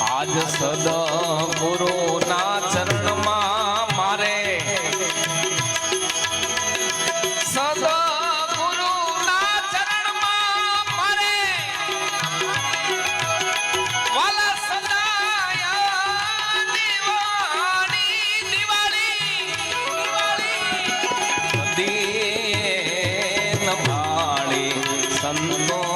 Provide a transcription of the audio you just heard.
આજ સદ ગુરુના ચરણમાં મારે. સદ ગુરુના ચરણમાં મારે. વાલા સદાયા દિવાળી દિવાળી દિવાળી સંતો